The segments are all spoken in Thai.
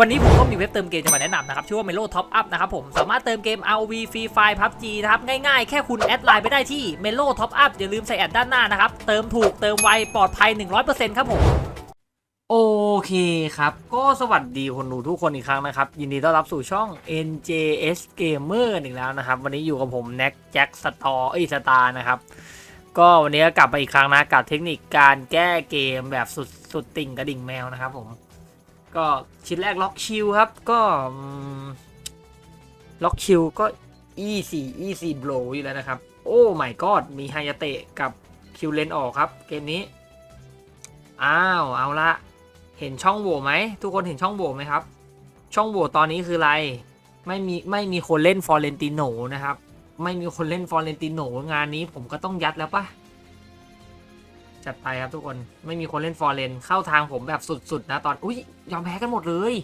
วันนี้ผมก็มีเว็บเติมเกมจะมาแนะนำนะครับ ชื่อว่า Melo Top Up นะครับผม สามารถเติมเกม ROV Free Fire PUBG นะครับ ง่ายๆ แค่คุณแอดไลน์ไปได้ที่ Melo Top Up อย่าลืมใส่แอดด้านหน้านะครับ เติมถูกเติมไว ปลอดภัย 100%ครับผม โอเคครับ ก็สวัสดีคนดูทุกคนอีกครั้งนะครับ ยินดีต้อนรับสู่ช่อง NJS Gamer อีกแล้วนะครับ วันนี้อยู่กับผมแน็กแจ็คสตอเอ้ยสตาร์นะครับก็วันนี้ก็กลับมาอีกครั้งนะกับเทคนิคการแก้เกมแบบสุดสุดติ่งกระดิ่งแมวนะครับผม ก็ชิ้นแรกล็อกชิลครับก็ล็อกชิลก็ easy easy blow อยู่แล้วนะครับ โอ้ my god มีไฮยาเตะกับคิวเลนออกครับ เกมนี้ อ้าว เอาละ เห็นช่องโหว่ไหม ทุกคนเห็นช่องโหว่ไหมครับ ช่องโหว่ตอนนี้คืออะไร ไม่มีไม่มีคนเล่นฟอร์เรนติโนนะครับ ไม่มีคนเล่นฟอร์เรนติโนงานนี้ผมก็ต้องยัดแล้วปะ จัดไปครับทุกคนไม่มีคนเล่นฟอร์เรนเข้าทางผมแบบสุดๆนะตอนอุ้ยยอมแพ้กันหมดเลย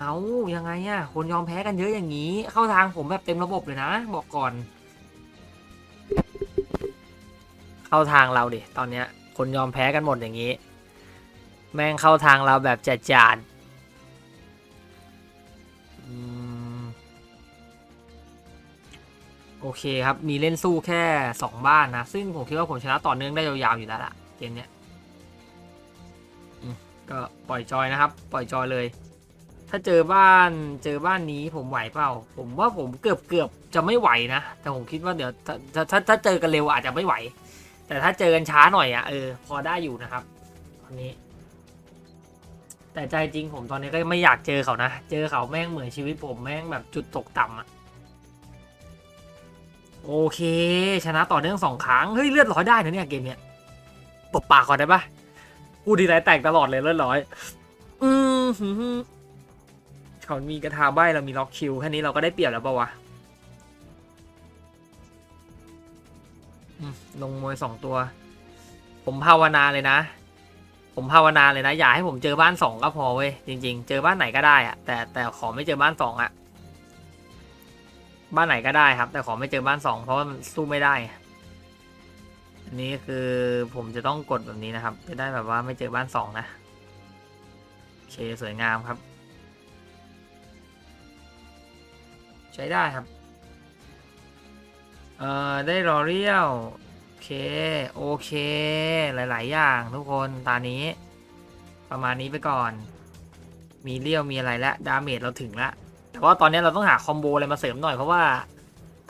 เอายังไงอะคนยอมแพ้กันเยอะอย่างนี้ เข้าทางผมแบบเต็มระบบเลยนะ บอกก่อน เข้าทางเราดิตอนเนี้ยคนยอมแพ้กันหมดอย่างนี้ แม่งเข้าทางเราแบบจัดจาน โอเคครับ มีเล่นสู้แค่ 2 บ้านนะ ซึ่งผมคิดว่าผมชนะต่อเนื่องได้ยาวๆอยู่แล้วล่ะ เกมเนี้ยก็ปล่อยจอยนะครับ ปล่อยจอยเลย ถ้าเจอบ้านเจอบ้านนี้ผมไหวเปล่า ผมว่าผมเกือบเกือบจะไม่ไหวนะ แต่ผมคิดว่าเดี๋ยวถ้าถ้าถ้าเจอกันเร็วอาจจะไม่ไหว แต่ถ้าเจอกันช้าหน่อยอะ่ะเออ พอได้อยู่นะครับตอนนี้ แต่ใจจริงผมตอนนี้ก็ไม่อยากเจอเขานะ เจอเขาแม่งเหมือนชีวิตผมแม่งแบบจุดตกต่ำอะ โอเค ชนะต่อเนื่องสองครั้ง เฮ้ย เลือดร้อยได้นะเนี่ยเกมเนี้ยปบปากก่อนได้ปะกูดดีไรแตกตลอดเลยเลือดร้อย อืมเขามีกระทาใบเรามีล็อกคิวแค่นี้เราก็ได้เปรียบแล้วปะวะลงมวยสองตัว ผมภาวนาเลยนะ ผมภาวนาเลยนะ อย่าให้ผมเจอบ้านสองก็พอเว้ยจริง ๆ เจอบ้านไหนก็ได้อะแต่แต่ขอไม่เจอบ้านสองอะ บ้านไหนก็ได้ครับ แต่ขอไม่เจอบ้านสองเพราะมันสู้ไม่ได้อันนี้คือผมจะต้องกดแบบนี้นะครับ จะได้แบบว่าไม่เจอบ้านสองนะโอเคสวยงามครับ ใช้ได้ครับ เอ่อ ได้รอเรียลโอเค โอเค หลาย ๆ อย่างทุกคนตอนนี้ ประมาณนี้ไปก่อน มีเลี้ยวมีอะไรแล้วดาเมจเราถึงแล้ว แต่ว่าตอนนี้เราต้องหาคอมโบอะไรมาเสริมหน่อยเพราะว่า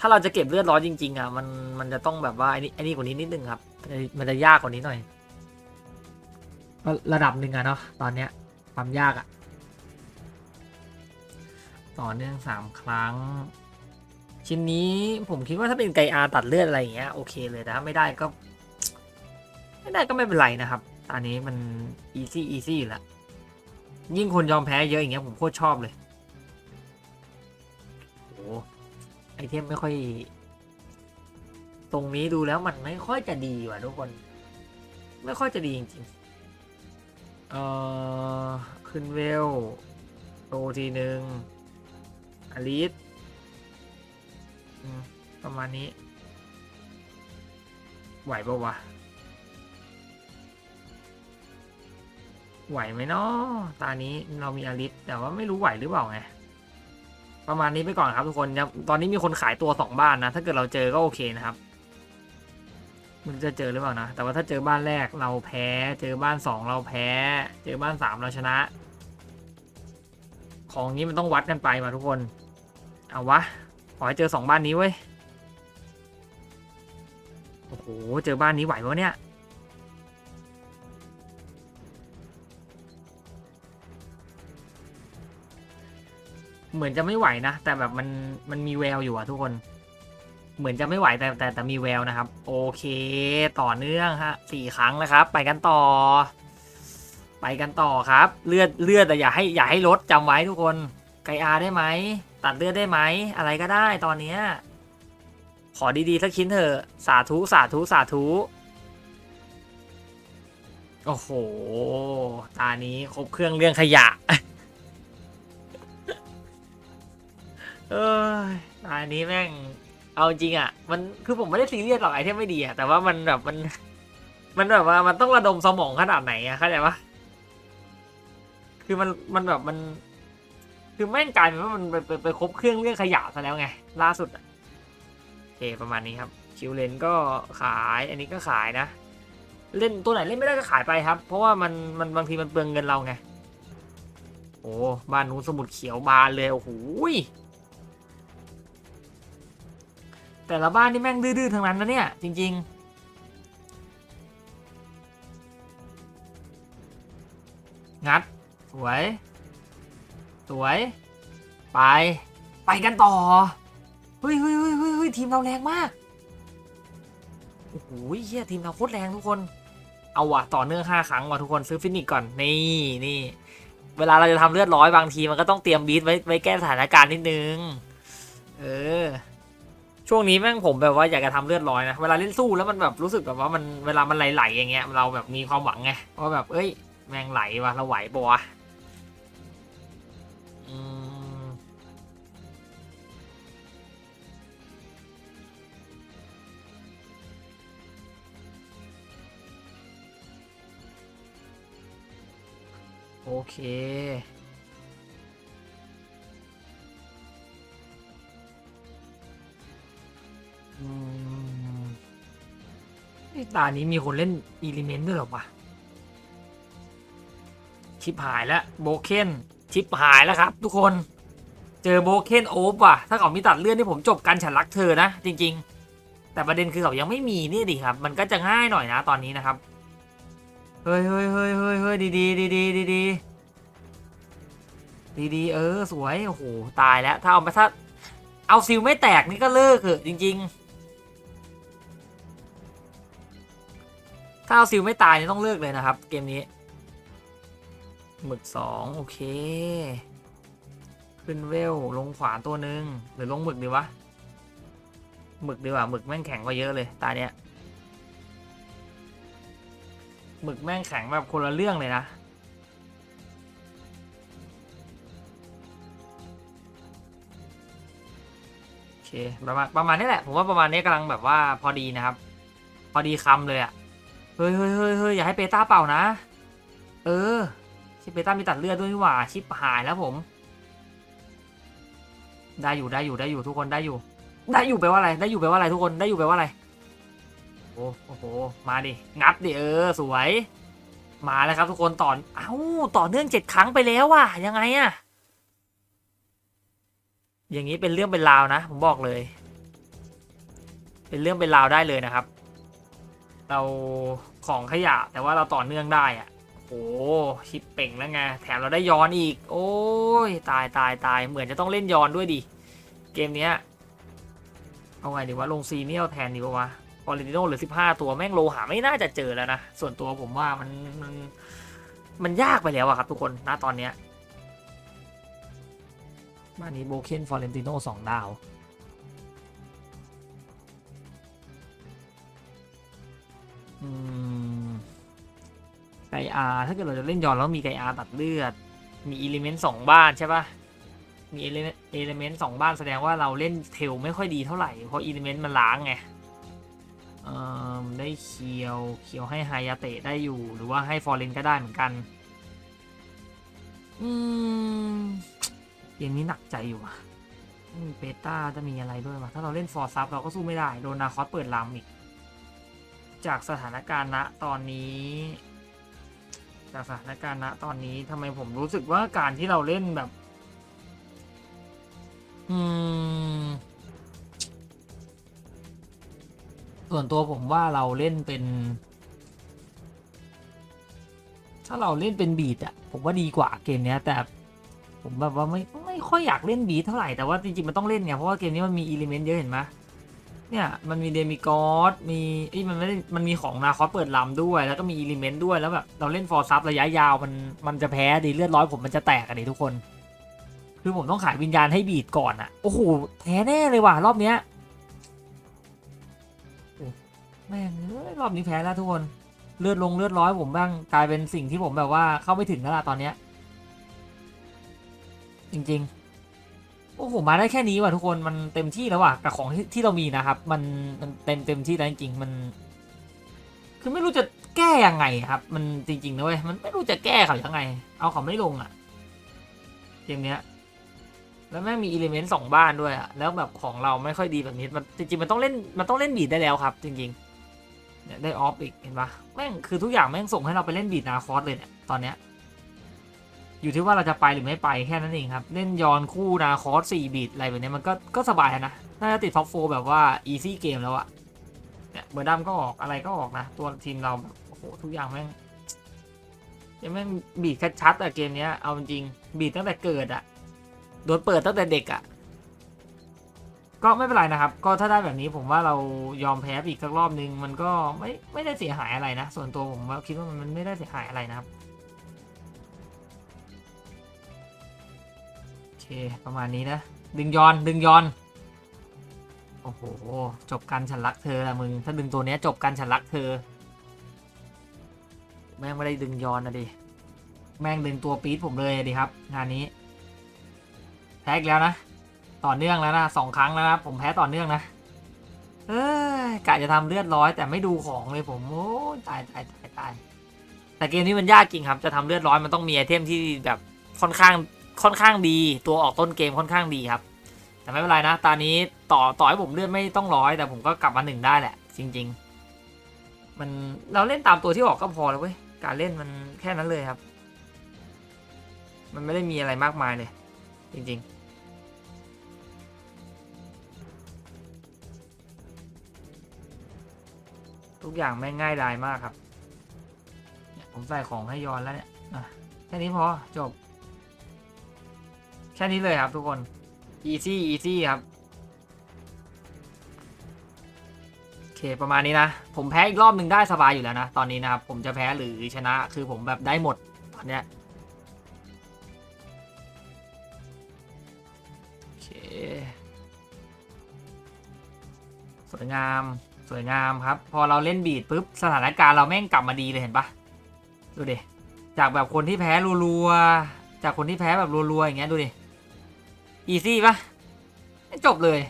ถ้าเราจะเก็บเลือดร้อนจริง ๆอะมันมันจะต้องแบบว่าไอ้นี่ไอ้นี่กว่านี้นิดนึงครับ มันจะยากกว่านี้หน่อยก็ระดับหนึ่งอะเนาะตอนเนี้ยความยากอะต่อเนื่องสามครั้ง ชิ้นนี้ผมคิดว่าถ้าเป็นไกอาตัดเลือดอะไรอย่างเงี้ยโอเคเลยแต่ถ้าไม่ได้ก็ ไม่ได้ก็ไม่เป็นไรนะครับตอนนี้มันอีซี่อีซี่ล้วยิ่งคนยอมแพ้เยอะอย่างเงี้ยผมโคตรชอบเลย เทมไม่ค่อย ตรงนี้ดูแล้วมันไม่ค่อยจะดีว่ะทุกคน ไม่ค่อยจะดีจริงๆ เออขึ้นเวลโตทีหนึ่งอลิสประมาณนี้ ไหวปะวะ ไหวไหมเนาะตานี้เรามีอาริสแต่ว่าไม่รู้ไหวหรือเปล่าไง ประมาณนี้ไปก่อนครับทุกคนตอนนี้มีคนขายตัวสองบ้านนะ ถ้าเกิดเราเจอก็โอเคนะครับมันจะเจอหรือเปล่านะ แต่ว่าถ้าเจอบ้านแรกเราแพ้ เจอบ้านสองเราแพ้ เจอบ้านสามเราชนะ ของนี้มันต้องวัดกันไปมาทุกคน เอาวะ ขอให้เจอสองบ้านนี้เว้ย โอ้โห เจอบ้านนี้ไหวปะเนี่ย เหมือนจะไม่ไหวนะ แต่แบบมันมันมีแววอยู่อะทุกคน เหมือนจะไม่ไหวแต่แต่แต่มีแววนะครับ โอเค ต่อเนื่องฮะสี่ครั้งนะครับ ไปกันต่อ ไปกันต่อครับ เลือดเลือดแต่อย่าให้อย่าให้ลดจำไว้ทุกคน ไกอาได้ไหม ตัดเลือดได้ไหม อะไรก็ได้ตอนเนี้ยขอดีๆสักชิ้นเถอะ สาธุสาธุสาธุโอ้โห ตานี้ครบเครื่องเรื่องขยะ เอ้ยตานี้แม่ง เอาจริงอะ มันคือผมไม่ได้ซีเรียสหรอกไอเทมไม่ดีอะ แต่ว่ามันแบบมัน มันแบบว่ามันต้องระดมสมองขนาดไหนอะเข้าใจปะคือมันมันแบบมัน คือแม่งกลายเป็นว่ามันไปไปไปครบเครื่องเรื่องขยะซะแล้วไง ล่าสุดอะโอเคประมาณนี้ครับ คิวเลนก็ขาย อันนี้ก็ขายนะ เล่นตัวไหนเล่นไม่ได้ก็ขายไปครับ เพราะว่ามันมันบางทีมันเปลืองเงินเราไง โอ้บ้านนู้นสมุดเขียวบานเลยโอ้โห แต่ละบ้านนี่แม่งดื้อๆทั้งนั้นนะเนี่ย จริง ๆงัด สวย สวย ไป ไปกันต่อ เฮ้ยเฮ้ยเฮ้ยเฮ้ยทีมเราแรงมาก โอ้โหเฮียทีมเราโคตรแรงทุกคน เอาว่ะ ต่อเนื่องห้าครั้งว่ะทุกคนซื้อฟินิกก่อน นี่นี่ เวลาเราจะทำเลือดร้อยบางทีมันก็ต้องเตรียมบีทไว้ไว้แก้สถานการณ์นิดนึง เออ ช่วงนี้แม่งผมแบบว่าอยากจะทำเลือดร้อยนะ เวลาเล่นสู้แล้วมันแบบรู้สึกแบบว่ามันเวลามันไหลๆอย่างเงี้ยเราแบบมีความหวังไงว่าแบบเอ้ยแม่งไหลว่ะเราไหวปะวะโอเค อืมนี่ตานี้มีคนเล่นอีลิเมนต์ด้วยหรอวะชิปหายแล้วโบเคนชิปหายแล้วครับ ทุกคนเจอโบเคนโอฟว่ะ ถ้าเขามีตัดเลื่อนที่ผมจบกันฉันรักเธอนะ จริง ๆ แต่ประเด็นคือเขายังไม่มีนี่ดิครับ มันก็จะง่ายหน่อยนะตอนนี้นะครับ เฮ้ยเฮ้ยเฮ้ยเฮ้ยเฮ้ยดีดีดีดีดีดีดีดีเออ สวย โอ้โห ตายแล้ว ถ้าเอามาถ้าเอาซิลไม่แตกนี่ก็เลิกเถอะจริง ๆ ถ้าเอาซิลไม่ตายนี่ต้องเลิกเลยนะครับ เกมนี้ หมึกสองโอเค ขึ้นเวลลงขวานตัวหนึ่งหรือลงหมึกดีวะ หมึกดีกว่าหมึกแม่งแข็งกว่าเยอะเลยตาเนี้ยหมึกแม่งแข็งแบบคนละเรื่องเลยนะ โอเคประมาณประมาณนี้แหละ ผมว่าประมาณนี้กำลังแบบว่าพอดีนะครับ พอดีคำเลยอะ่ะ เฮ้ยเฮ้ยเฮ้ยเฮ้ยอย่าให้เปต้าเป่านะ เออชิปเปต้ามีตัดเลือดด้วยนี่หว่า ชิปหายแล้วผม ได้อยู่ได้อยู่ได้อยู่ทุกคนได้อยู่ ได้อยู่แปลว่าอะไร ได้อยู่แปลว่าอะไรทุกคน ได้อยู่แปลว่าอะไร โอ้โห มาดิ งัดดิเออ สวย มาแล้วครับทุกคนต่อเอ้า ต่อเนื่องเจ็ดครั้งไปแล้วว่ะ ยังไงอะอย่างนี้เป็นเรื่องเป็นราวนะ ผมบอกเลย เป็นเรื่องเป็นราวได้เลยนะครับ เราของขยะแต่ว่าเราต่อเนื่องได้อะโอ้ชิปเป่งแล้วไงแถมเราได้ย้อนอีก โอ้ยตายตายตายเหมือนจะต้องเล่นย้อนด้วยดิเกมเนี้ยเอาไงดีวะลงซีเนียลแทนดีปะวะฟอร์เรนติโนเหลือ 15 ตัวแม่งโลหาไม่น่าจะเจอแล้วนะ ส่วนตัวผมว่ามันมันมันยากไปแล้วอะครับทุกคนณตอนเนี้ยบ้านนี้โบเคนฟอร์เรนติโนสองดาว ไกอาถ้าเกิดเราจะเล่นย้อนแล้วมีไกอาตัดเลือด มีอิเลเมนต์สองบ้านใช่ปะมีเอลิเมนต์สองบ้านแสดงว่าเราเล่นเทลไม่ค่อยดีเท่าไหร่ เพราะอิเลเมนต์มันล้างไงเออได้เคียวเคียวให้ไฮยาเตะได้อยู่ หรือว่าให้ฟอร์เรนก็ได้เหมือนกัน อืมเกมนี้หนักใจอยู่ว่ะมีเปต้าจะมีอะไรด้วยวะถ้าเราเล่นฟอร์ซับเราก็สู้ไม่ได้ โดนนาคอสเปิดลำอีก จากสถานการณ์ณตอนนี้ จากสถานการณ์ณตอนนี้ทำไมผมรู้สึกว่าการที่เราเล่นแบบ อืม ส่วนตัวผมว่าเราเล่นเป็น ถ้าเราเล่นเป็นบีดอะผมว่าดีกว่าเกมเนี้ย แต่ผมแบบว่าไม่ไม่ค่อยอยากเล่นบีทเท่าไหร่แต่ว่าจริงๆมันต้องเล่นไงเพราะว่าเกมนี้มันมีอิเลเมนต์เยอะเห็นไหม เนี่ยมันมีเดมิกอสมีเอ้มันไม่ได้มันมีของนาคอสเปิดลำด้วย แล้วก็มีอิเลเมนต์ด้วยแล้วแบบเราเล่นฟอร์ซับระยะยาวมันมันจะแพ้ดีเลือดร้อยผมมันจะแตกอะดิทุกคน คือผมต้องขายวิญญาณให้บีดก่อนอะโอ้โหแพ้แน่เลยว่ะรอบเนี้ยแม่งเอ้ยรอบนี้แพ้แล้วทุกคนเลือดลงเลือดร้อยผมบ้างกลายเป็นสิ่งที่ผมแบบว่าเข้าไม่ถึงแล้วล่ะตอนเนี้ยจริง ๆ โอ้โหมาได้แค่นี้ว่ะทุกคนมันเต็มที่แล้วว่ะกับของที่ที่เรามีนะครับ มันมันเต็มเต็มที่แล้วจริงๆมัน คือไม่รู้จะแก้ยังไงครับ มันจริงๆนะเว้ยมันไม่รู้จะแก้เขายังไง เอาเขาไม่ลงอะเกมเนี้ย แล้วแม่งมีอิเลเมนต์สองบ้านด้วยอะแล้วแบบของเราไม่ค่อยดีแบบนี้มันจริงๆมันต้องเล่นมันต้องเล่นบีดได้แล้วครับ จริงๆเนี่ยได้ออฟอีกเห็นปะแม่งคือทุกอย่างแม่งส่งให้เราไปเล่นบีดนาคอสเลยเนี่ยตอนเนี้ย อยู่ที่ว่าเราจะไปหรือไม่ไปแค่นั้นเองครับ เล่นยอนคู่นาคอสสี่บีดอะไรแบบนี้มันก็ก็สบายนะ น่าจะติดท็อปโฟแบบว่าอีซี่เกมแล้วอะเนี่ยเบอร์ดัมก็ออกอะไรก็ออกนะ ตัวทีมเราแบบโอ้โหทุกอย่างแม่งยังแม่งบีดชัดๆอะเกมเนี้ยเอาจริงบีดตั้งแต่เกิดอะโดนเปิดตั้งแต่เด็กอะก็ไม่เป็นไรนะครับ ก็ถ้าได้แบบนี้ผมว่าเรายอมแพ้อีกสักรอบนึง มันก็ไม่ไม่ได้เสียหายอะไรนะ ส่วนตัวผมว่าคิดว่ามันไม่ได้เสียหายอะไรนะครับ ประมาณนี้นะ ดึงยอนดึงยอน โอ้โห จบกันฉันรักเธอละมึง ถ้าดึงตัวเนี้ยจบกันฉันรักเธอ แม่งไม่ได้ดึงยอนนะดิ แม่งดึงตัวปี๊ดผมเลยดิครับ งานนี้แพ้อีกแล้วนะ ต่อเนื่องแล้วนะสองครั้งแล้วนะผมแพ้ต่อเนื่องนะ เอ้ยกะจะทำเลือดร้อย แต่ไม่ดูของเลยผมโอ้ตายตายตายตายแต่เกมนี้มันยากจริงครับ จะทำเลือดร้อยมันต้องมีไอเทมที่แบบค่อนข้าง ค่อนข้างดีตัวออกต้นเกมค่อนข้างดีครับ แต่ไม่เป็นไรนะตอนนี้ต่อต่อให้ผมเลื่อดไม่ต้องร้อย แต่ผมก็กลับมาหนึ่งได้แหละ จริง ๆ มันเราเล่นตามตัวที่ออกก็พอแล้วเว้ยการเล่นมันแค่นั้นเลยครับ มันไม่ได้มีอะไรมากมายเลย จริง ๆทุกอย่างไม่งง่ายดายมากครับ ผมใส่ของให้ยอนแล้วเนี่ยแค่นี้พอจบ แค่นี้เลยครับทุกคน easy easy ครับ โอเคประมาณนี้นะ ผมแพ้อีกรอบหนึ่งได้สบายอยู่แล้วนะ ตอนนี้นะครับ ผมจะแพ้หรือชนะคือผมแบบได้หมดตอนเนี้ยโอเค สวยงามสวยงามครับ พอเราเล่นบีดปุ๊บสถานการณ์เราแม่งกลับมาดีเลยเห็นปะดูดิจากแบบคนที่แพ้รัวๆจากคนที่แพ้แบบรัวๆอย่างเงี้ยดูดิ อีซี่ปะจบเลย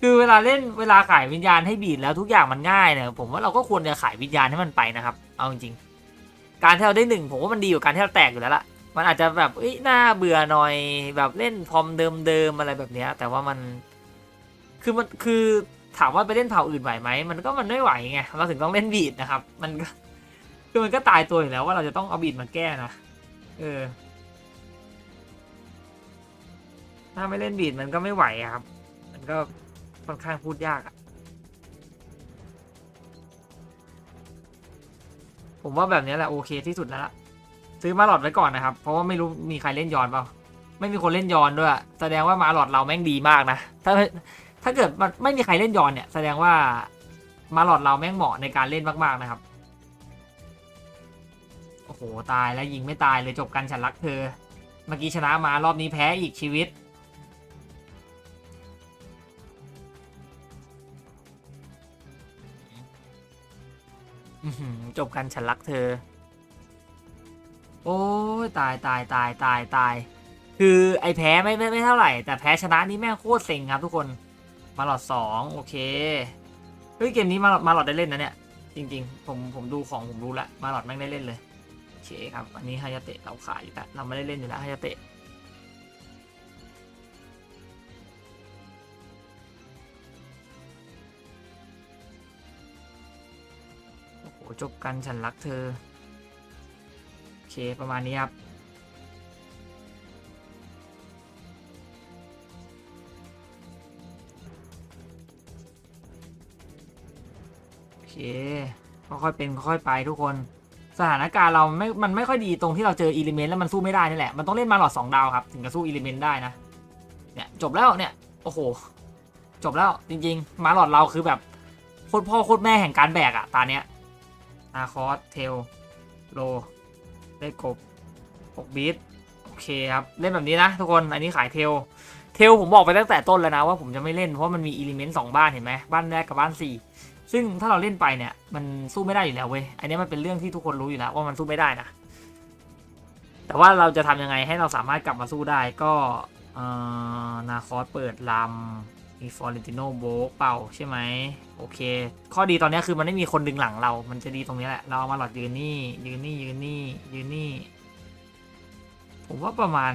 คือเวลาเล่นเวลาขายวิญญาณให้บีดแล้วทุกอย่างมันง่ายเนี่ยผมว่าเราก็ควรจะขายวิญญาณให้มันไปนะครับ เอาจริงๆการที่เราได้หนึ่งผมว่ามันดีกว่าการที่เราแตกอยู่แล้วล่ะมันอาจจะแบบเอ้ยน่าเบื่อหน่อยแบบเล่นพรอมเดิมๆอะไรแบบเนี้ย แต่ว่ามันคือมันคือถามว่าไปเล่นเผ่าอื่นไหวไหมมันก็มันไม่ไหวไงเราถึงต้องเล่นบีดนะครับ มันก็คือมันก็ตายตัวอยู่แล้วว่าเราจะต้องเอาบีดมาแก้นะเออ ถ้าไม่เล่นบีดมันก็ไม่ไหวครับ มันก็ค่อนข้างพูดยากอะผมว่าแบบนี้แหละโอเคที่สุดแล้วละซื้อมาหลอดไว้ก่อนนะครับ เพราะว่าไม่รู้มีใครเล่นย้อนเปล่า ไม่มีคนเล่นย้อนด้วย แสดงว่ามาหลอดเราแม่งดีมากนะ ถ้าถ้าเกิดมันไม่มีใครเล่นย้อนเนี่ย แสดงว่ามาหลอดเราแม่งเหมาะในการเล่นมากๆนะครับ โอ้โหตายแล้วยิงไม่ตายเลยจบกันฉันรักเธอ เมื่อกี้ชนะมารอบนี้แพ้อีกชีวิต จบกันฉันรักเธอ โอ้ยตายตายตายตายตาย คือไอแพ้ไม่ไม่ไม่เท่าไหร่ แต่แพ้ชนะนี่แม่งโคตรเซ็งครับทุกคน มาหลอดสองโอเค เฮ้ยเกมนี้มามาหลอดได้เล่นนะเนี่ย จริง ๆ ผมผมดูของผมรู้แล้วมาหลอดแม่งได้เล่นเลยโอเคครับ อันนี้ฮายาเตะเราขายอยู่แล้วเราไม่ได้เล่นอยู่แล้วฮายาเตะ จบกันฉันรักเธอ โอเค ประมาณนี้ครับ โอเค ค่อยๆเป็นค่อยๆไปทุกคน สถานการณ์เราไม่ มันไม่ค่อยดีตรงที่เราเจออิเลเมนต์แล้วมันสู้ไม่ได้นี่แหละ มันต้องเล่นมาหลอดสองดาวครับ ถึงจะสู้อิเลเมนต์ได้นะ เนี่ยจบแล้วเนี่ย โอ้โห จบแล้วจริง ๆ มาหลอดเราคือแบบโคตรพ่อโคตรแม่แห่งการแบกอะตาเนี้ย อาคอสเทลโลได้กบ6บีทโอเคครับเล่นแบบนี้นะทุกคนอันนี้ขายเทลเทลผมบอกไปตั้งแต่ต้นแล้วนะว่าผมจะไม่เล่นเพราะมันมีอิเลเมนต์สองบ้านเห็นไหมบ้านแรกกับบ้านสี่ซึ่งถ้าเราเล่นไปเนี่ยมันสู้ไม่ได้อยู่แล้วเว้ยอันนี้มันเป็นเรื่องที่ทุกคนรู้อยู่แล้วว่ามันสู้ไม่ได้นะแต่ว่าเราจะทำยังไงให้เราสามารถกลับมาสู้ได้ก็นาคอสเปิดล มีฟอร์เรนติโนโบกเป่าใช่ไหมโอเค ข้อดีตอนนี้คือมันไม่มีคนดึงหลังเรา มันจะดีตรงนี้แหละ เราเอามาหลอดยืนนี่ ยืนนี่ยืนนี่ยืนนี่ ผมว่าประมาณ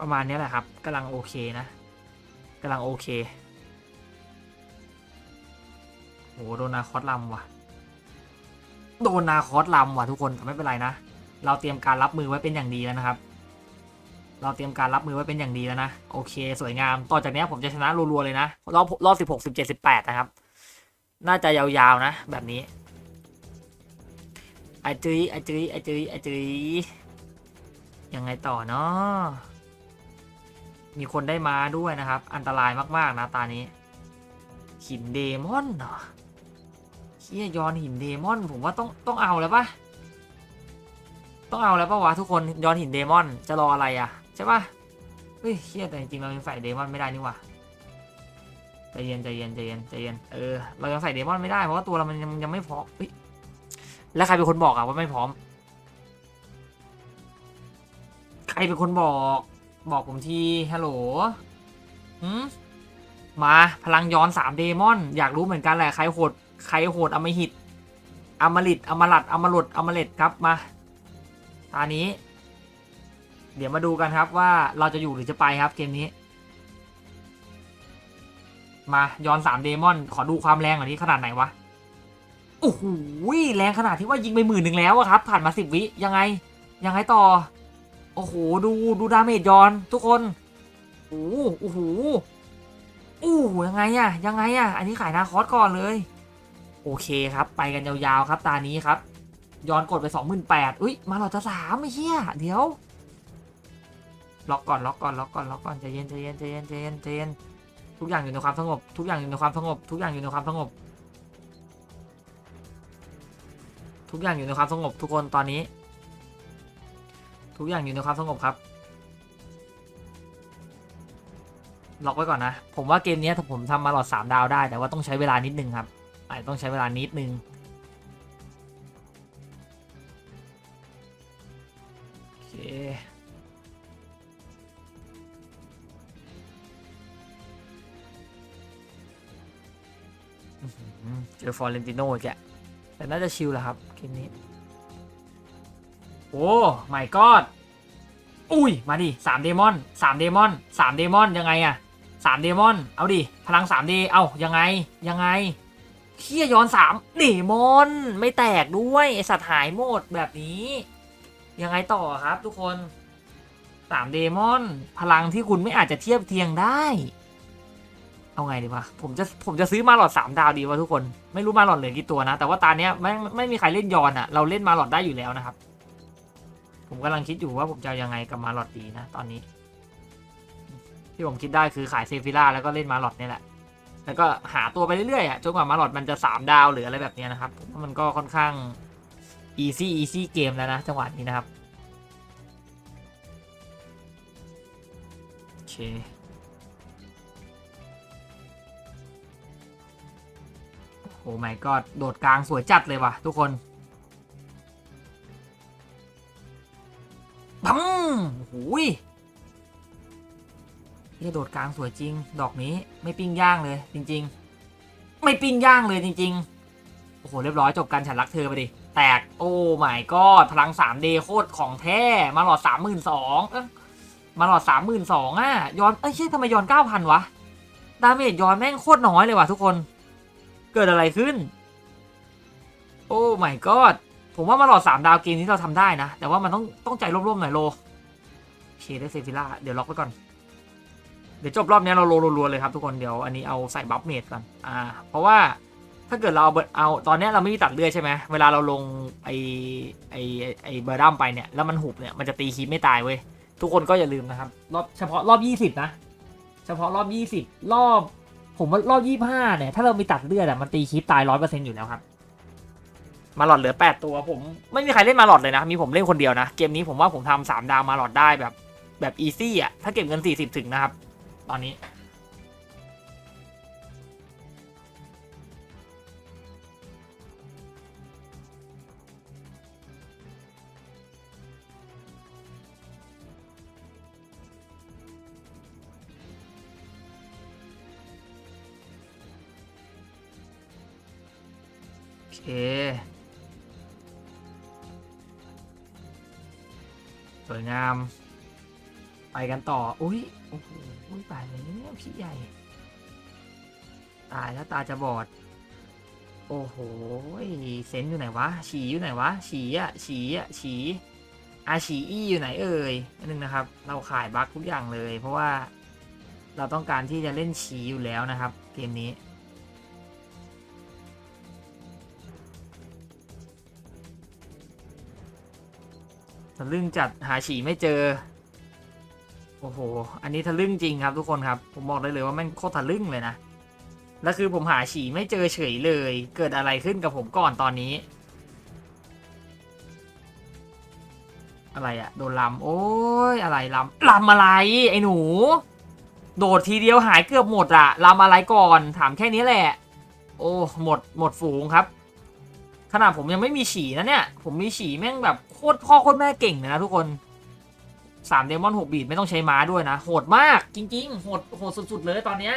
ประมาณนี้แหละครับกำลังโอเคนะกำลังโอเคโหโดนนาคอสลำว่ะ โดนนาคอสลำว่ะทุกคนแต่ไม่เป็นไรนะ เราเตรียมการรับมือไว้เป็นอย่างดีแล้วนะครับ เราเตรียมการรับมือไว้เป็นอย่างดีแล้วนะ โอเค สวยงาม ต่อจากนี้ผมจะชนะรัวๆเลยนะ รอบรอบสิบหกสิบเจ็ดสิบแปดนะครับ น่าจะยาวๆนะ แบบนี้ไอจุยไอจุยไอจุยไอจุยยังไงต่อเนาะมีคนได้มาด้วยนะครับ อันตรายมากๆนะตานี้ หินเดมอนเหรอเฮียยอนหินเดมอน ผมว่าต้องต้องเอาแล้วปะต้องเอาแล้วปะวะทุกคนยอนหินเดมอนจะรออะไรอะ ใช่ปะเฮ้ยเฮียแต่จริงๆเรายังใส่เดมอนไม่ได้นี่ว่าใจเย็นใจเย็นใจเย็นใจเย็นเออเรายังใส่เดมอนไม่ได้เพราะว่าตัวเรามันยังยังไม่พร้อมเฮ้ยแล้วใครเป็นคนบอกอะว่าไม่พร้อม ใครเป็นคนบอกบอกผมทีฮัลโหลหืมมาพลังย้อนสามเดมอน อยากรู้เหมือนกันแหละใครโหดใครโหดอมหิตอมฤตอมลัดอมลดอมเล็ดครับมาตานี้ เดี๋ยวมาดูกันครับว่าเราจะอยู่หรือจะไปครับเกมนี้ มาย้อนสามเดมอน ขอดูความแรงหน่อยนี้ขนาดไหนวะโอ้โหแรงขนาดที่ว่ายิงไปหมื่นหนึ่งแล้วอะครับ ผ่านมาสิบวิยังไง ยังไงต่อ โอ้โหดูดูดาเมจย้อนทุกคนโอ้โหโอ้โหอู้ยังไงอะยังไงอะอันนี้ขายนาคอสก่อนเลย โอเคครับ ไปกันยาวๆครับตานี้ครับย้อนกดไปสองหมื่นแปดอุ้ย มาหลอดจะสามไอ้เหี้ย เดี๋ยว ล็อกก่อนล็อกก่อนล็อกก่อนล็อกก่อนใจเย็นใจเย็นใจเย็นใจเย็นใจเย็นทุกอย่างอยู่ในความสงบ ทุกอย่างอยู่ในความสงบ ทุกอย่างอยู่ในความสงบ ทุกอย่างอยู่ในความสงบ ทุกคนตอนนี้ ทุกอย่างอยู่ในความสงบครับ ล็อกไว้ก่อนนะ ผมว่าเกมนี้ถ้าผมทำมาหลอด3ดาวได้ แต่ว่าต้องใช้เวลานิดนึงครับอาจจะต้องใช้เวลานิดนึง เจอฟอร์เรนติโน่อีกแกแต่น่าจะชิลแหละครับเกมนี้ โอ้ไม่กอดอุ้ย มาดิสามเดมอนสามเดมอนสามเดมอนยังไงอะสามเดมอน เอาดิ พลังสามเดเอายังไง ยังไงเคียย้อนสามเดมอน ไม่แตกด้วยไอสัตว์หายหมดแบบนี้ ยังไงต่อครับทุกคนสามเดมอน พลังที่คุณไม่อาจจะเทียบเทียงได้ เอาไงดีวะ ผมจะผมจะซื้อมาหลอดสามดาวดีวะทุกคน ไม่รู้มาหลอดเหลือกี่ตัวนะ แต่ว่าตาเนี้ยไม่ไม่มีใครเล่นยอนอะ่ะ เราเล่นมาหลอดได้อยู่แล้วนะครับ ผมกำลังคิดอยู่ว่าผมจะยังไงกับมาหลอดดีนะ ตอนนี้ ที่ผมคิดได้คือขายเซฟิล่าแล้วก็เล่นมาหลอดนี่แหละ แล้วก็หาตัวไปเรื่อยๆอะจนกว่ามาหลอดมันจะสามดาวหรืออะไรแบบเนี้ยนะครับ มันก็ค่อนข้าง easy easy เกมแล้วนะจังหวะนี้นะครับโอเค อ้ไม่ก็โดดกลางสวยจัดเลยว่ะทุกคนปังโอ้โหยเฮียโดดกลางสวยจริง ดอกนี้ไม่ปิ้งย่างเลยจริง ๆ ไม่ปิ้งย่างเลยจริง ๆ โอ้โห เรียบร้อยจบกันฉันรักเธอไปดิ แตก โอ้ไม่ก็พลัง 3D โคตรของแท้ มาหลอด 32,000เอ้ยมาหลอด 32,000อะย้อน เอ้ยเช่ทำไมย้อน 9,000 วะ ดาเมจย้อนแม่งโคตรน้อยเลยว่ะทุกคน เกิดอะไรขึ้น โอ้ my god ผมว่ามาหลอด3ดาวเกมนี้เราทำได้นะ แต่ว่ามันต้องต้องใจร่วมๆหน่อยโลโอเคได้เซฟิล่าเดี๋ยวล็อกไว้ก่อน เดี๋ยวจบรอบนี้เราโลรัวๆเลยครับทุกคนเดี๋ยวอันนี้เอาใส่บัฟเมดก่อนอ่า เพราะว่าถ้าเกิดเราเอาเบอร์ดเอาตอนนี้เราไม่มีตัดเลือดใช่ไหมเวลาเราลงไอไอไอเบอร์ดัมไปเนี่ยแล้วมันหุบเนี่ยมันจะตีคีบไม่ตายเว้ยทุกคนก็อย่าลืมนะครับรอบเฉพาะรอบ 20 นะ เฉพาะรอบ 20 รอบ ผมว่ารอบ25เนี่ย ถ้าเรามีตัดเลือดอะมันตีคีบตาย100%อยู่แล้วครับ มาหลอดเหลือ8ตัวผม ไม่มีใครเล่นมาหลอดเลยนะ มีผมเล่นคนเดียวนะ เกมนี้ผมว่าผมทำสามดาวมาหลอดได้แบบ แบบอีซี่อะถ้าเก็บเงิน40ถึงนะครับ ตอนนี้ เค สวยงาม ไปกันต่อ อุ้ย โอ้โหอุ๊ยตายแล้วพี่ใหญ่ ตายแล้วตาจะบอด โอ้โห เซนอยู่ไหนวะ ฉีอยู่ไหนวะ ฉีอะ ฉีอะ ฉีอาฉีอี้อยู่ไหนเอ่ยนึงนะครับ เราขายบั๊กทุกอย่างเลย เพราะว่าเราต้องการที่จะเล่นฉีอยู่แล้วนะครับ เกมนี้ ทะลึ่งจัดหาฉี่ไม่เจอ โอ้โห อันนี้ทะลึ่งจริงครับทุกคนครับ ผมบอกได้เลยว่าแม่งโคตรทะลึ่งเลยนะ แล้วคือผมหาฉี่ไม่เจอเฉยเลย เกิดอะไรขึ้นกับผมก่อนตอนนี้ อะไรอะโดนลำโอ้ยอะไรลำลำอะไร ไอ้หนู โดดทีเดียวหายเกือบหมดอะลำอะไรก่อน ถามแค่นี้แหละ โอ้หมดหมดฝูงครับ นาดผมยังไม่มีฉี่นะเนี่ย ผมมีฉี่แม่งแบบโคตรพ่อโคตรแม่เก่งเลยนะทุกคนสามเดมอนหกบีดไม่ต้องใช้ม้าด้วยนะ โหดมากจริง ๆ โหดโหดสุด ๆ เลยตอนเนี้ย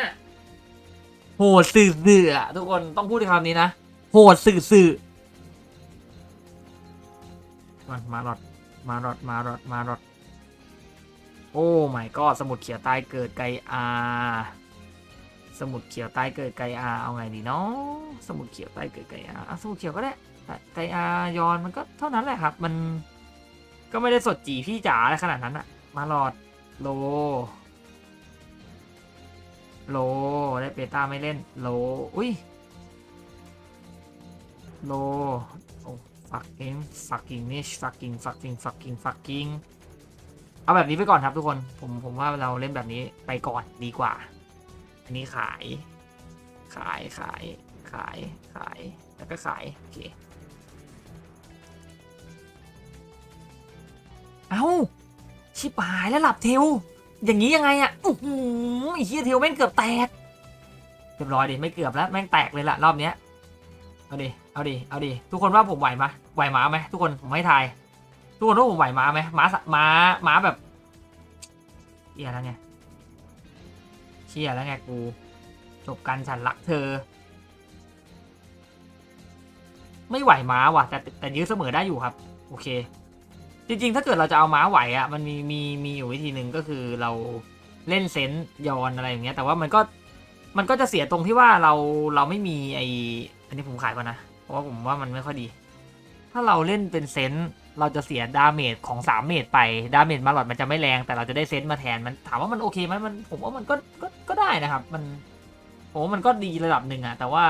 โหดสื่อสื่อๆทุกคนต้องพูดในคำนี้นะ โหดสื่อสื่อมันมาหลอดมาหลอดมาหลอดมาหลอดโอ้ไม่ก็สมุดเขียวใต้เกิดไกอาสมุดเขียวใต้เกิดไกอาเอาไงดีเนาะสมุดเขียวใต้เกิดไกอาอะสมุดเขียวก็ได้ ไกอายอนมันก็เท่านั้นแหละครับ มันก็ไม่ได้สดจีพี่จ๋าอะไรขนาดนั้นอะมาหลอดโล โล ได้เปต้าไม่เล่น โล อุ้ย โล โอ้ fucking fucking niche fucking fucking fucking fucking เอาแบบนี้ไปก่อนครับทุกคน ผมผมว่าเราเล่นแบบนี้ไปก่อนดีกว่า อันนี้ขาย ขายขายขายขายแล้วก็ขาย โอเค ชิบหายแล้วหลับเทวอย่างนี้ยังไงอะ่ะอื้อหือไอ้เฮียเทวแม่งเกือบแตกเรียบร้อยดิไม่เกือบแล้วแม่งแตกเลยละรอบเนี้ยเอาดิเอาดิเอาดิทุกคนว่าผมไหวมะไหวหมาไหมทุกคนผมให้ทายทุกคนว่าผมไหวหมาไหมหมาสม้าม้าแบบเชี่ยแล้วไงเชี่ยแล้วไงกูจบกันฉันรักเธอ ไม่ไหวม้าว่ะ แต่แต่ยื้อเสมอได้อยู่ครับ โอเค จริงๆ ถ้าเกิดเราจะเอาม้าไหวอะมันมีมีมีอยู่วิธีหนึ่งก็คือเราเล่นเซนต์ยอนอะไรอย่างเงี้ย แต่ว่ามันก็มันก็จะเสียตรงที่ว่าเราเราไม่มีไออันนี้ผมขายก่อนนะ เพราะว่าผมว่ามันไม่ค่อยดี ถ้าเราเล่นเป็นเซนต์เราจะเสียดาเมจของ 3 เมจไป ดาเมจมาหลอดมันจะไม่แรง แต่เราจะได้เซนต์มาแทน มันถามว่ามันโอเคไหมมันผมว่ามันก็ก็ก็ได้นะครับ มันผมว่ามันก็ดีระดับหนึ่งอะแต่ว่า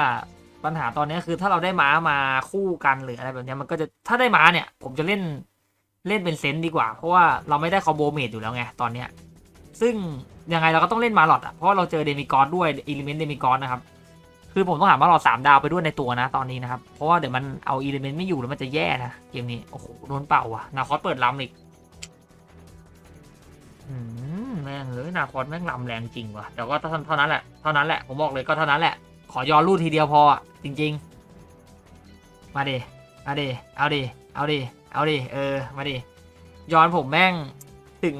ปัญหาตอนนี้คือถ้าเราได้ม้ามาคู่กันหรืออะไรแบบเนี้ยมันก็จะถ้าได้ม้าเนี่ย ผมจะเล่น เล่นเป็นเซนต์ดีกว่า เพราะว่าเราไม่ได้คอมโบเมจอยู่แล้วไงตอนเนี้ยซึ่งยังไงเราก็ต้องเล่นมาหลอดอะเพราะเราเจอเดมิกอสด้วยอิเลเมนต์เดมิกอสนะครับคือผมต้องหามาหลอดสามดาวไปด้วยในตัวนะตอนนี้นะครับเพราะว่าเดี๋ยวมันเอาอิเลเมนต์ไม่อยู่แล้วมันจะแย่นะเกมนี้โอ้โหโดนเป่าว่ะนาคอสเปิดลำอีกอแม่งเฮ้ยนาคอสแม่งลำแรงจริงว่ะแต่ก็เท่านั้นแหละเท่านั้นแหละผมบอกเลยก็เท่านั้นแหละ ขอยอรูดทีเดียวพอจริง ๆ มาดิมาดิเอาดิเอาดิ เอาดิ เออ มาดิ ย้อนผมแม่งถึง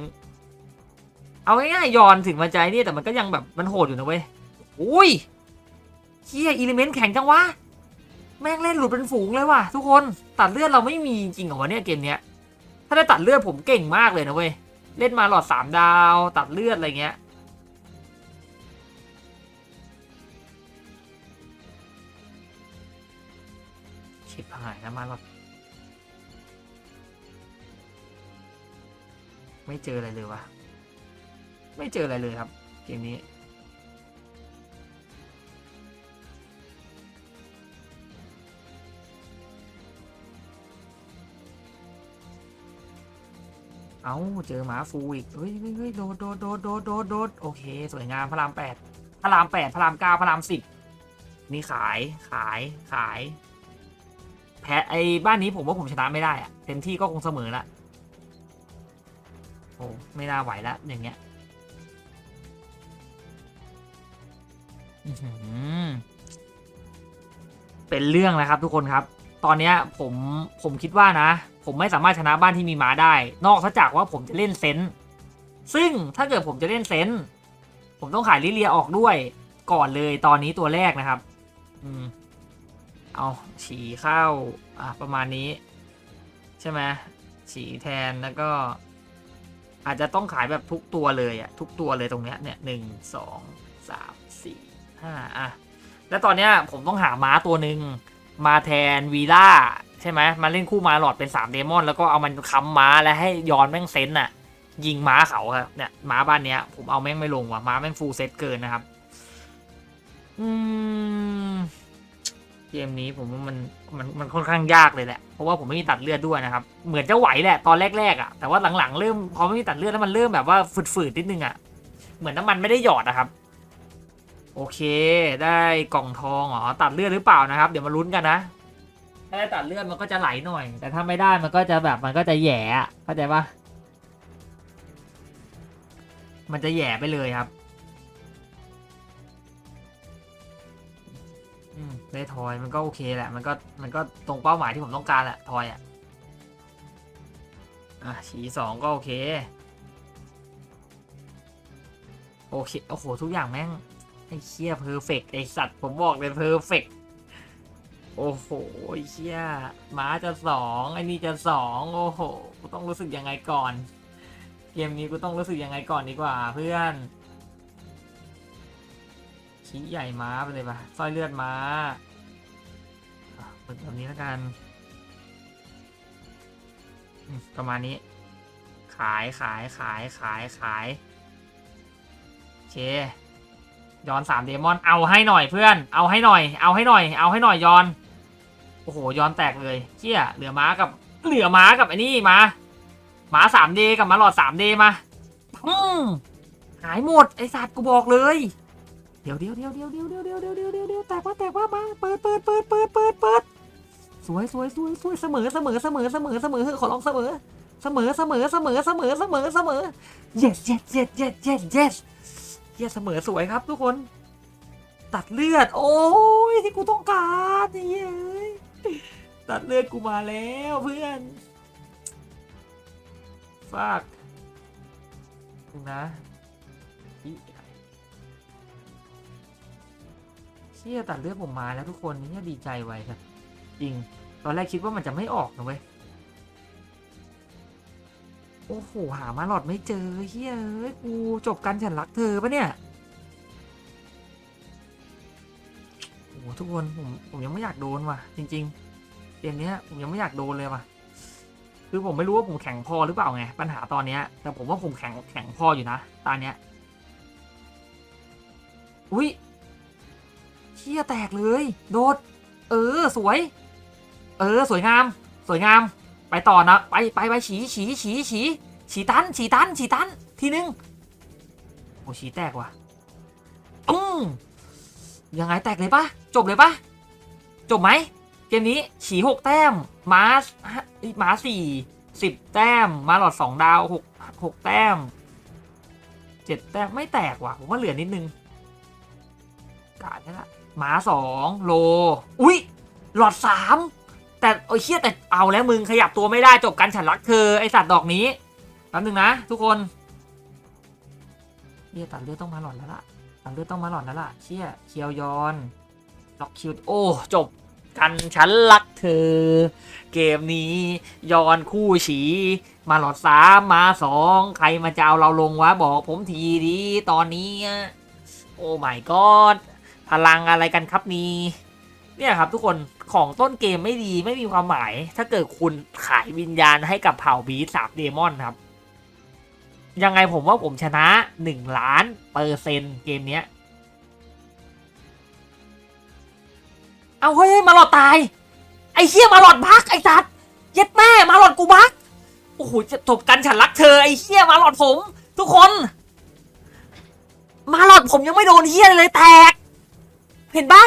เอาง่ายๆย้อนถึงมาใจนี่แต่มันก็ยังแบบมันโหดอยู่นะเว้ยอุ้ยเฮียอิเลเมนต์แข็งจังวะ แม่งเล่นหลุดเป็นฝูงเลยว่ะทุกคน ตัดเลือดเราไม่มีจริงเหรอวะเนี่ยเกมเนี้ย ถ้าได้ตัดเลือดผมเก่งมากเลยนะเว้ย เล่นมาหลอดสามดาว ตัดเลือดอะไรเงี้ยชิบหายแล้วมาหลอด ไม่เจออะไรเลยวะไม่เจออะไรเลยครับเกมนี้เอาเจอหมาฟูอีกเฮ้ยเฮ้ยโดดโดดโดดโดดโดดโดดโอเค สวยงามพระรามแปดพระรามแปดพระรามเก้าพระรามสิบนี่ขายขายขาย แพ้ไอ้บ้านนี้ผมว่าผมชนะไม่ได้อะเต็มที่ก็คงเสมอละ อ้ไม่น่าไหวแล้วอย่างเงี้ยเป็นเรื่องแล้วครับทุกคนครับ ตอนเนี้ยผมผมคิดว่านะ ผมไม่สามารถชนะบ้านที่มีม้าได้ นอกจากว่าผมจะเล่นเซนซึ่งถ้าเกิดผมจะเล่นเซนผมต้องขายลิเลียออกด้วยก่อนเลยตอนนี้ตัวแรกนะครับ อืม เอเอาฉีเข้า อะ ประมาณนี้ ใช่ไหมฉีแทนแล้วก็ อาจจะต้องขายแบบทุกตัวเลยอะทุกตัวเลยตรงเนี้ยเนี่ยหนึ่งสองสามสี่ห้าอะแล้วตอนเนี้ยผมต้องหาม้าตัวหนึ่งมาแทนวีล่าใช่ไหมมาเล่นคู่ม้าหลอดเป็นสามเดมอน แล้วก็เอามันค้ำม้าแล้วให้ย้อนแม่งเซนต์อะยิงม้าเขาครับเนี่ยม้าบ้านเนี้ย ผมเอาแม่งไม่ลงว่ะม้าแม่งฟูลเซตเกินนะครับ อืม เกมนี้ผมว่ามันมันมันค่อนข้างยากเลยแหละ เพราะว่าผมไม่มีตัดเลือดด้วยนะครับ เหมือนจะไหวแหละตอนแรกๆอะ่ะ แต่ว่าหลังๆเริ่มพอไม่มีตัดเลือดแล้วมันเริ่มแบบว่าฝืดๆนิดนึงอะ่ะ เหมือนน้ำมันไม่ได้หยอดนะครับ โอเค ได้กล่องทองอ๋อตัดเลือดหรือเปล่านะครับ เดี๋ยวมาลุ้นกันนะ ถ้าได้ตัดเลือดมันก็จะไหลหน่อย แต่ถ้าไม่ได้มันก็จะแบบมันก็จะแหย่เข้าใจปะมันจะแหย่ไปเลยครับ ได้ทอยมันก็โอเคแหละ มันก็มันก็ตรงเป้าหมายที่ผมต้องการแหละทอยอะ อะฉีสองก็โอเค โอเค โอ้โห ทุกอย่างแม่ง ไอ้เชี่ยเพอร์เฟกไอสัตว์ผมบอกเลยเพอร์เฟกโอ้โหไอ้เชี่ยม้าจะสองไอ้นี่จะสองโอ้โห กูต้องรู้สึกยังไงก่อน เกมนี้กูต้องรู้สึกยังไงก่อนดีกว่าเพื่อน ชี้ใหญ่ม้าไปเลยปะสร้อยเลือดม้าเปิดแบบนี้แล้วกัน ประมาณนี้ ขายขายขายขายขายโอเคย้อนสามเดมอน เอาให้หน่อยเพื่อน เอาให้หน่อย เอาให้หน่อย เอาให้หน่อยย้อน โอ้โหย้อนแตกเลยเชี่ยเหลือม้ากับเหลือม้ากับไอ้นี่มาม้าสามเดกับม้าหลอดสามเดมาหายหมดไอสัตว์กูบอกเลย ดี๋ยวเดี๋ยวเดี๋ยวเดี๋ยวเดี๋ยวเดี๋ยวเดี๋ยวเดี๋ยวเดี๋ยวเดี๋ยวเดี๋ยวแตกว่าแตกว่ามาเปิดเปิดเปิดเปิดเปิดเปิดสวยสวยสวยสวยเสมอเสมอเสมอเสมอเสมอขอร้องเสมอ เสมอเสมอเสมอเสมอเสมอเสมอ yes yes yes yes yes yes yes เสมอสวยครับทุกคน ตัดเลือด โอ้ยที่กูต้องการเอ้ยตัดเลือดกูมาแล้วเพื่อนฟากนะ เชี่ยตัดเลือดผมมาแล้วทุกคนเนี่ยดีใจไว้ครับจริง ตอนแรกคิดว่ามันจะไม่ออกนะเว้ย โอ้โห หามาหลอดไม่เจอเฮ้ยเอ้ยกูจบกันฉันรักเธอปะเนี่ย โอ้โหทุกคนผมผมยังไม่อยากโดนว่ะ จริง ๆเกมเนี้ยผมยังไม่อยากโดนเลยว่ะ คือผมไม่รู้ว่าผมแข็งพอหรือเปล่าไง ปัญหาตอนเนี้ย แต่ผมว่าผมแข็งแข็งพออยู่นะ ตอนเนี้ย อุ้ย เชี่ยแตกเลย โดด เออ สวย เออ สวยงาม สวยงาม ไปต่อนะ ไปไปไปฉีฉีฉีฉีฉีตันฉีตันฉีตัน ทีนึง โอ้ฉีแตกว่ะอืมยังไงแตกเลยปะจบเลยปะจบไหม เกมนี้ฉีหกแต้ม มาสมาสี่สิบแต้ม มาหลอดสองดาวหกหกแต้มเจ็ดแต้ม ไม่แตกว่ะ ผมว่าเหลือนิดนึงกาดนี่ละ หมาสองโล อุ้ยหลอดสามแต่โอ้ยเชี่ยแต่เอาแล้วมึงขยับตัวไม่ได้จบกันฉันรักเธอไอสัตว์ดอกนี้แป๊บนึงนะ ทุกคนเชี่ยตัดเลือดต้องมาหลอดแล้วล่ะตัดเลือดต้องมาหลอดแล้วล่ะเชี่ยเคียวยอนล็อกคิวโอ้จบกันฉันรักเธอ เกมนี้ยอนคู่ฉี มาหลอดสามมาสองใครมาจะเอาเราลงวะบอกผมทีดีตอนนี้ โอ้ my god พลังอะไรกันครับนี่เนี่ยครับทุกคนของต้นเกมไม่ดีไม่มีความหมาย ถ้าเกิดคุณขายวิญญาณให้กับเผ่าบีสามเดมอนครับ ยังไงผมว่าผมชนะ 1 ล้านเปอร์เซ็นต์เกมเนี้ย เอาเฮ้ยมาหลอดตาย ไอ้เหี้ยมาหลอดบักไอ้สัตว์เย็ดแม่มาหลอดกูบักโอ้โหจะจบกันฉันรักเธอไอ้เหี้ยมาหลอดผม ทุกคน มาหลอดผมยังไม่โดนเหี้ยเลยแตก เห็นปะ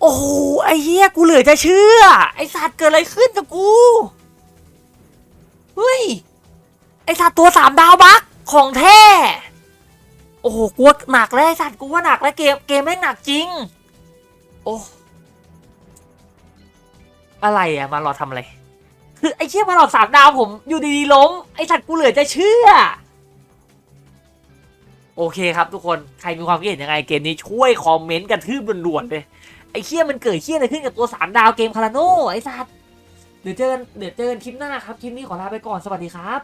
โอ้โหไอ้เหี้ยกูเหลือจะเชื่อ ไอ้สัตว์เกิดอะไรขึ้นกับกูเฮ้ยไอ้สัตว์ตัวสามดาวบักของแท้โอ้โหกูว่าหนักแล้วไอ้สัตว์กูว่าหนักแล้วเกมเกมแม่งหนักจริง โอ้อะไรอะมาหลอดทำอะไรคือไอ้เชี่ยมาหลอดสามดาวผมอยู่ดีๆล้มไอ้สัตว์กูเหลือจะเชื่อ โอเคครับทุกคน ใครมีความคิดเห็นยังไงเกมนี้ช่วยคอมเมนต์กันทืบด่วนๆเลยไอ้เชี่ยมันเกิดเชี่ยอะไรขึ้นกับตัวสามดาวเกมคาราโน่ไอ้สัตว์เดี๋ยวเจอกันเดี๋ยวเจอกันคลิปหน้าครับ คลิปนี้ขอลาไปก่อนสวัสดีครับ